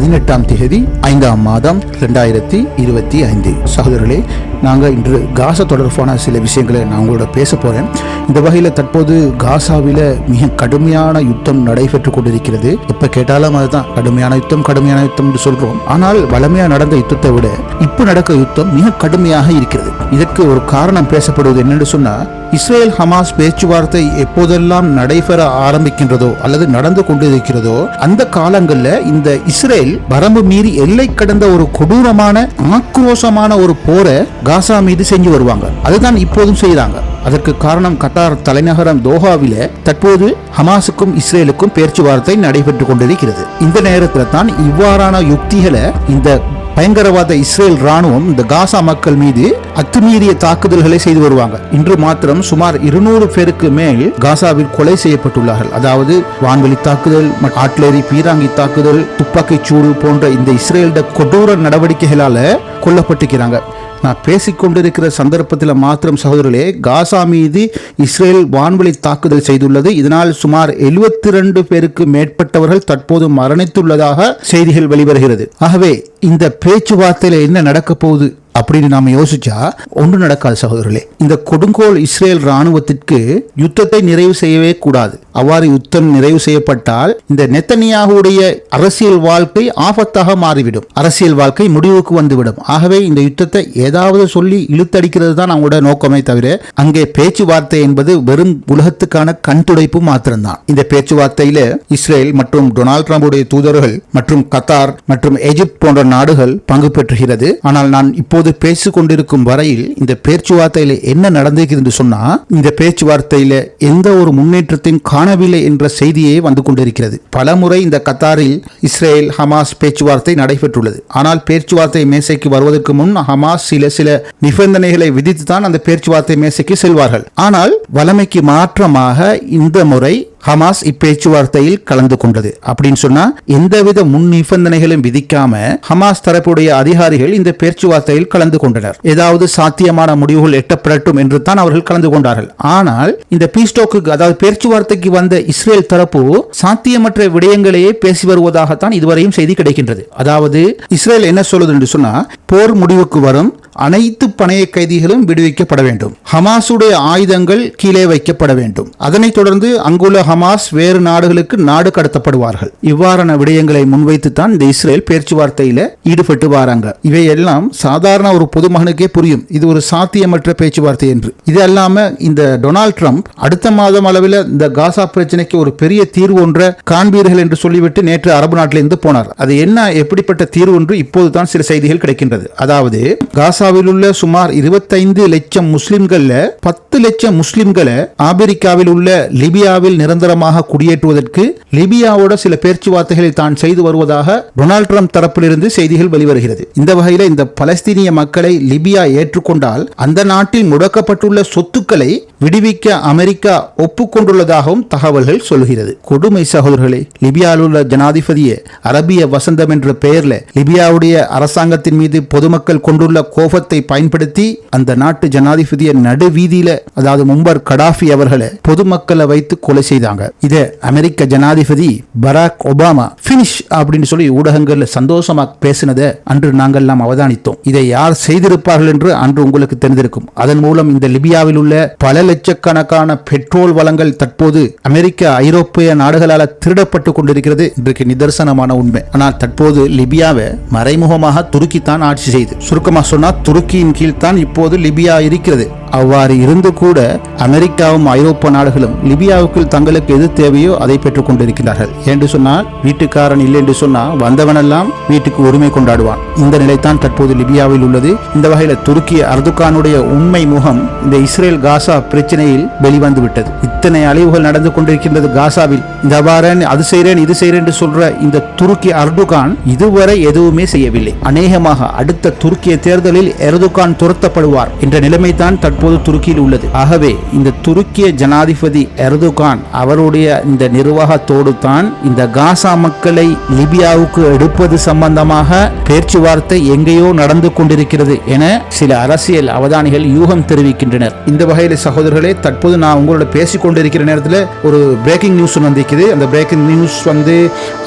பதினெட்டாம் தேதி ஐந்தாம் மாதம் ரெண்டாயிரத்தி இருபத்தி ஐந்து. சகோதரர்களே நாங்கள் இன்று காசா தொடர்பான சில விஷயங்களை நான் உங்களோட பேச போகிறேன் இந்த வகையில் தற்போது காசாவில் மிக கடுமையான யுத்தம் நடைபெற்று கொண்டிருக்கிறது. இப்போ கேட்டாலும் அதுதான் கடுமையான யுத்தம் கடுமையான யுத்தம் என்று சொல்கிறோம் ஆனால் வளமையாக நடந்த யுத்தத்தை விட இப்போ நடக்க யுத்தம் மிக கடுமையாக இருக்கிறது. இதற்கு ஒரு காரணம் பேசப்படுவது என்னென்னு சொன்னால் இஸ்ரேல் ஹமாஸ் பேச்சுவார்த்தை எப்போதெல்லாம் நடைபெற ஆரம்பிக்கின்றதோ அல்லது நடந்து கொண்டிருக்கிறதோ அந்த காலங்களில் இந்த இஸ்ரேல் வரம்பு மீறி எல்லை கடந்த ஒரு கொடூரமான ஆக்ரோஷமான ஒரு போரை காசா மீது செஞ்சு வருவாங்க. அதுதான் இப்போதும் செய்கிறாங்க அதற்கு காரணம் கட்டார் தலைநகரம் தோஹாவில தற்போது ஹமாஸுக்கும் இஸ்ரேலுக்கும் பேச்சுவார்த்தை நடைபெற்று கொண்டிருக்கிறது. இந்த நேரத்தில் தான் இவ்வாறான யுக்திகளை இந்த பயங்கரவாத இஸ்ரேல் ராணுவம் இந்த காசா மக்கள் மீது அத்துமீறிய தாக்குதல்களை செய்து வருவாங்க. இன்று மாத்திரம் சுமார் இருநூறு பேருக்கு மேல் காசாவில் கொலை செய்யப்பட்டுள்ளார்கள். அதாவது வான்வெளி தாக்குதல் ஆட்லேரி பீராங்கி தாக்குதல் துப்பாக்கி சூடு போன்ற இந்த இஸ்ரேலிட கொடூர நடவடிக்கைகளால கொல்லப்பட்டிருக்கிறாங்க. நான் பேசிக்கொண்டிருக்கிற சந்தர்ப்பத்தில் மாத்திரம் சகோதரர்களே காசா மீது இஸ்ரேல் வான்வழி தாக்குதல் செய்துள்ளது. இதனால் சுமார் எழுபத்தி ரெண்டு பேருக்கு மேற்பட்டவர்கள் தற்போது மரணித்துள்ளதாக செய்திகள் வெளிவருகிறது. ஆகவே இந்த பேச்சுவார்த்தையில் என்ன நடக்கப் போகுது? அப்படின்னு நாம யோசிச்சா ஒன்று நடக்காது சகோதரர்களே. இந்த கொடுங்கோல் இஸ்ரேல் ராணுவத்திற்கு யுத்தத்தை நிறைவு செய்யவே கூடாது. அவ்வாறு யுத்தம் நிறைவு செய்யப்பட்டால் இந்த நெத்தனியாகுடைய அரசியல் வாழ்க்கை ஆபத்தாக மாறிவிடும். அரசியல் வாழ்க்கை முடிவுக்கு வந்துவிடும். ஆகவே இந்த யுத்தத்தை ஏதாவது சொல்லி இழுத்தடிக்கிறது தான் அவங்களோட நோக்கமே தவிர அங்கே பேச்சுவார்த்தை என்பது வெறும் உலகத்துக்கான கண் துடைப்பு மாத்திரம்தான். இந்த பேச்சுவார்த்தையில இஸ்ரேல் மற்றும் டொனால்ட் ட்ரம்புடைய தூதர்கள் மற்றும் கத்தார் மற்றும் எஜிப்ட் போன்ற நாடுகள் பங்கு பெற்றுகிறது. ஆனால் நான் இப்போ தற்போது பேசிக்கொண்டிருக்கும் வரையில் இந்த பேச்சுவார்த்தையில என்ன நடந்திருக்கிறது என்று சொன்னா இந்த பேச்சுவார்த்தையில எந்த ஒரு முன்னேற்றத்தையும் காணவில்லை என்ற செய்தியே வந்து கொண்டிருக்கிறது. பல முறை இந்த கத்தாரில் இஸ்ரேல் ஹமாஸ் பேச்சுவார்த்தை நடைபெற்றுள்ளது. ஆனால் பேச்சுவார்த்தை மேசைக்கு வருவதற்கு முன் ஹமாஸ் சில சில நிபந்தனைகளை விதித்து தான் அந்த பேச்சுவார்த்தை மேசைக்கு செல்வார்கள். ஆனால் வளமைக்கு மாற்றமாக இந்த முறை ஹமாஸ் இப்பேச்சுவார்த்தையில் கலந்து கொண்டது. அப்படின்னு சொன்னா எந்தவித முன் நிபந்தனைகளும் விதிக்காம ஹமாஸ் தரப்புடைய அதிகாரிகள் இந்த பேச்சுவார்த்தையில் கலந்து கொண்டனர். ஏதாவது சாத்தியமான முடிவுகள் எட்டப்படட்டும் என்று தான் அவர்கள் கலந்து கொண்டார்கள். ஆனால் இந்த பீஸ்டோக்கு அதாவது பேச்சுவார்த்தைக்கு வந்த இஸ்ரேல் தரப்பு சாத்தியமற்ற விடயங்களையே பேசி வருவதாகத்தான் இதுவரையும் செய்தி கிடைக்கின்றது. அதாவது இஸ்ரேல் என்ன சொல்லுது என்று சொன்னா போர் முடிவுக்கு வரும் அனைத்து பணைய கைதிகளும் விடுவிக்கப்பட வேண்டும். ஹமாஸுடைய ஆயுதங்கள் கீழே வைக்கப்பட வேண்டும். அதனைத் தொடர்ந்து அங்குள்ள ஹமாஸ் வேறு நாடுகளுக்கு நாடு கடத்தப்படுவார்கள். இவ்வாறான விடயங்களை முன்வைத்து தான் இந்த இஸ்ரேல் பேச்சுவார்த்தையில ஈடுபட்டு வராங்க. இவையெல்லாம் சாதாரண ஒரு பொதுமகனுக்கே புரியும். இது ஒரு சாத்தியமற்ற பேச்சுவார்த்தை என்று. இது அல்லாம இந்த டொனால்ட் ட்ரம்ப் அடுத்த மாதம் அளவில் இந்த காசா பிரச்சனைக்கு ஒரு பெரிய தீர்வு ஒன்றை காண்பீர்கள் என்று சொல்லிவிட்டு நேற்று அரபு நாட்டிலிருந்து போனார். அது என்ன எப்படிப்பட்ட தீர்வு என்று இப்போதுதான் சில செய்திகள் கிடைக்கின்றது. அதாவது காசா காசாவில் உள்ள சுமார் இருபத்தைந்து லட்சம் முஸ்லிம்கள்ல பத்து லட்சம் முஸ்லிம்களை ஆப்பிரிக்காவில் உள்ள லிபியாவில் நிரந்தரமாக குடியேற்றுவதற்கு லிபியாவோட சில பேச்சுவார்த்தைகளை தான் செய்து வருவதாக டொனால்ட் ட்ரம்ப் தரப்பிலிருந்து செய்திகள் வெளிவருகிறது. இந்த வகையில இந்த பலஸ்தீனிய மக்களை லிபியா ஏற்றுக்கொண்டால் அந்த நாட்டில் முடக்கப்பட்டுள்ள சொத்துக்களை விடுவிக்க அமெரிக்கா ஒப்புக்கொண்டுள்ளதாகவும் தகவல்கள் சொல்கிறது. கொடுமை சகோதரர்களே லிபியாவில் உள்ள ஜனாதிபதியே அரபிய வசந்தம் என்ற பெயர்ல லிபியாவுடைய அரசாங்கத்தின் மீது பொதுமக்கள் கொண்டுள்ள கோப கோபத்தை பயன்படுத்தி அந்த நாட்டு ஜனாதிபதியை நடுவீதியில அதாவது மும்பர் கடாஃபி அவர்களை பொதுமக்களை வைத்து கொலை செய்தாங்க. இதை அமெரிக்க ஜனாதிபதி பராக் ஒபாமா பினிஷ் அப்படின்னு சொல்லி ஊடகங்கள்ல சந்தோஷமா பேசினதை அன்று நாங்கள் நாம் அவதானித்தோம். இதை யார் செய்திருப்பார்கள் என்று அன்று உங்களுக்கு தெரிந்திருக்கும். அதன் மூலம் இந்த லிபியாவில் உள்ள பல லட்சக்கணக்கான பெட்ரோல் வளங்கள் தற்போது அமெரிக்க ஐரோப்பிய நாடுகளால் திருடப்பட்டு கொண்டிருக்கிறது. இன்றைக்கு நிதர்சனமான உண்மை. ஆனால் தற்போது லிபியாவை மறைமுகமாக துருக்கி தான் ஆட்சி செய்து. சுருக்கமாக சொன்னா துருக்கியின் கீழ்தான் இப்போது லிபியா இருக்கிறது. அவ்வாறு இருந்து கூட அமெரிக்காவும் ஐரோப்பா நாடுகளும் லிபியாவுக்குள் தங்களுக்கு எது தேவையோ அதை பெற்றுக் கொண்டிருக்கிறார்கள். என்று சொன்னால் வீட்டுக்காரன் இல்லை என்று சொன்னால் வந்தவனெல்லாம் வீட்டுக்கு உரிமை கொண்டாடுவான். இந்த நிலைத்தான் தற்போது லிபியாவில் உள்ளது. இந்த வகையில் துருக்கி அர்துகானுடைய உண்மை முகம் இந்த இஸ்ரேல் காசா பிரச்சனையில் வெளிவந்து விட்டது. இத்தனை அழிவுகள் நடந்து கொண்டிருக்கின்றது காசாவில். இந்த வாரன் அது செய்கிறேன் இது செய்கிறேன் என்று சொல்ற இந்த துருக்கி அர்டுகான் இதுவரை எதுவுமே செய்யவில்லை. அநேகமாக அடுத்த துருக்கிய தேர்தலில் எர்துகான் துரத்தப்படுவார் என்ற நிலைமைதான் தற்போது துருக்கியில் உள்ளது. ஆகவே இந்த துருக்கிய ஜனாதிபதி எர்துகான் அவருடைய இந்த நிர்வாகத்தோடு தான் இந்த காசா மக்களை லிபியாவுக்கு எடுப்பது சம்பந்தமாக பேச்சுவார்த்தை எங்கேயோ நடந்து கொண்டிருக்கிறது என சில அரசியல் அவதானிகள் யூகம் தெரிவிக்கின்றனர். இந்த வகையில் சகோதரர்களே தற்போது நான் உங்களோட பேசிக் கொண்டிருக்கிற நேரத்தில் ஒரு பிரேக்கிங் நியூஸ் வந்திருக்குது. அந்த பிரேக்கிங் நியூஸ் வந்து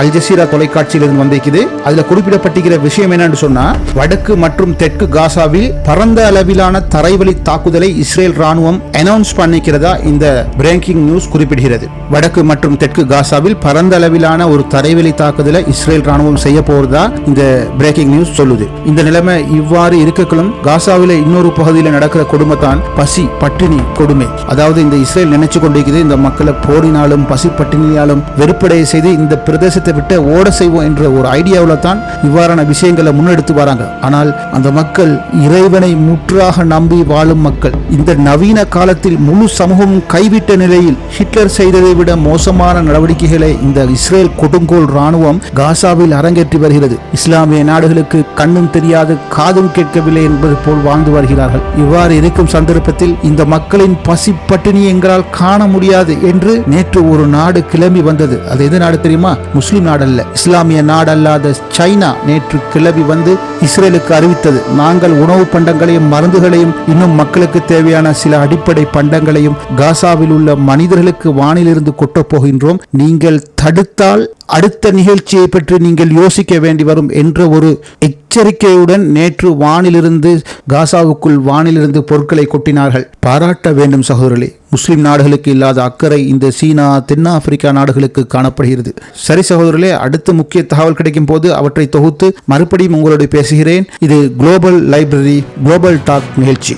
அல் ஜசீரா தொலைக்காட்சியிலிருந்து வந்திருக்குது. அதில் குறிப்பிடப்பட்டிருக்கிற விஷயம் என்னன்னு சொன்னா வடக்கு மற்றும் தெற்கு காசா காசாவில் பரந்த அளவிலான தரைவழி தாக்குதலை இஸ்ரேல் ராணுவம் அனௌன்ஸ் பண்ணிக்கிறதா இந்த பிரேக்கிங் நியூஸ் குறிப்பிடுகிறது. வடக்கு மற்றும் தெற்கு காசாவில் பரந்த அளவிலான ஒரு தரைவழி தாக்குதலை இஸ்ரேல் ராணுவம் செய்ய போறதா இந்த பிரேக்கிங் நியூஸ் சொல்லுது. இந்த நிலைமை இவ்வாறு இருக்கக்களும் காசாவில் இன்னொரு பகுதியில் நடக்கிற கொடுமை தான் பசி பட்டினி கொடுமை. அதாவது இந்த இஸ்ரேல் நினைச்சு கொண்டிருக்கிறது இந்த மக்களை போரினாலும் பசி பட்டினியாலும் வெறுப்படைய செய்து இந்த பிரதேசத்தை விட்டு ஓட செய்வோம் என்ற ஒரு ஐடியாவில் தான் இவ்வாறான விஷயங்களை முன்னெடுத்து வராங்க. ஆனால் அந்த மக்கள் இறைவனை முற்றாக நம்பி வாழும் மக்கள். இந்த நவீன காலத்தில் முழு சமூகமும் கைவிட்ட நிலையில் ஹிட்லர் செய்ததை விட மோசமான நடவடிக்கைகளை இந்த இஸ்ரேல் கொடுங்கோல் ராணுவம் காசாவில் அரங்கேற்றி வருகிறது. இஸ்லாமிய நாடுகளுக்கு கண்ணும் தெரியாது காதும் கேட்கவில்லை என்பது போல் வாழ்ந்து வருகிறார்கள். இவ்வாறு இருக்கும் சந்தர்ப்பத்தில் இந்த மக்களின் பசி பட்டினி எங்களால் காண முடியாது என்று நேற்று ஒரு நாடு கிளம்பி வந்தது. அது எது நாடு தெரியுமா? முஸ்லிம் நாடு அல்ல இஸ்லாமிய நாடல்லாத சைனா நேற்று கிளம்பி வந்து இஸ்ரேலுக்கு அறிவித்தது. நாங்கள் நாங்கள் உணவு பண்டங்களையும் மருந்துகளையும் இன்னும் மக்களுக்கு தேவையான சில அடிப்படை பண்டங்களையும் காசாவில் உள்ள மனிதர்களுக்கு வானிலிருந்து கொட்டப் போகின்றோம். நீங்கள் தடுத்தால் அடுத்த நிகழ்ச்சியை பற்றி நீங்கள் யோசிக்க வேண்டி வரும் என்ற ஒரு எச்சரிக்கையுடன் நேற்று வானிலிருந்து காசாவுக்குள் வானிலிருந்து பொருட்களை கொட்டினார்கள். பாராட்ட வேண்டும் சகோதரர்களே முஸ்லிம் நாடுகளுக்கு இல்லாத அக்கறை இந்த சீனா தென்னாப்பிரிக்கா நாடுகளுக்கு காணப்படுகிறது. சரி சகோதரர்களே அடுத்த முக்கிய தகவல் கிடைக்கும் போது அவற்றை தொகுத்து மறுபடியும் உங்களோடு பேசுகிறேன். இது குளோபல் லைப்ரரி குளோபல் டாக் நிகழ்ச்சி.